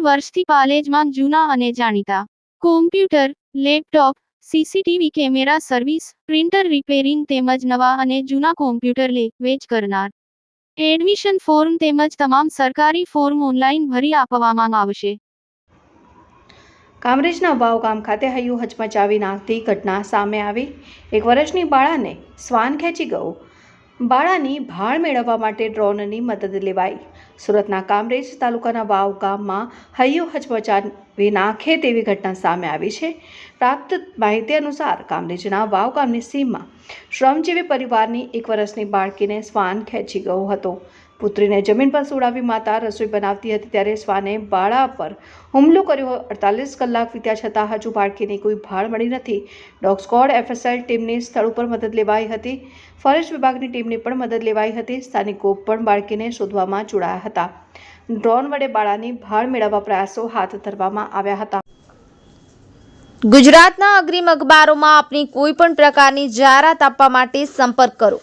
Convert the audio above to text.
વર્ષથી પાલેજમાં જૂના અને જાણીતા. Computer laptop CCTV camera service printer repairing તેમજ નવા અને જૂના કોમ્પ્યુટર લે, વેચ કરનાર. એડમિશન ફોર્મ તેમજ તમામ સરકારી ફોર્મ ઓનલાઈન ભરી આપવામાં આવશે. કામરેજના વાવ ગામ ખાતે હૈયું હચમચાવી નાખતી ઘટના સામે આવી. એક વર્ષની બાળાને શ્વાન ખેંચી ગયો. બાળાની ભાળ મેળવવા માટે ડ્રોનની મદદ લેવાઈ. સુરતના કામરેજ તાલુકાના વાવ ગામમાં હૈયો હચમચાવી નાખે તેવી ઘટના સામે આવી છે. પ્રાપ્ત માહિતી અનુસાર કામરેજના વાવ ગામની સીમમાં શ્રમજીવી પરિવારની એક વર્ષની બાળકીને શ્વાન ખેંચી ગયો હતો. પુત્રીને જમીન પર સુડાવી માતા રસોઈ બનાવતી હતી ત્યારે શ્વાને બાળા પર હુમલો કર્યો અડતાલીસ કલાક વીત્યા છતાં હજુ બાળકીની કોઈ ભાળ મળી નથી. ડોગ સ્કોડ, એફએસએલ ટીમની સ્થળ ઉપર મદદ લેવાઈ હતી. ફોરેસ્ટ વિભાગની ટીમની પણ મદદ લેવાઈ હતી. સ્થાનિકો પણ બાળકીને શોધવામાં જોડાયા હતા. ડ્રોન વડે બાળાની ભાળ મેળવવા પ્રયાસો હાથ ધરવામાં આવ્યા હતા. ગુજરાતના અગ્રીમ અખબારોમાં આપની કોઈ પણ પ્રકારની જાહેરાત આપવા માટે સંપર્ક કરો.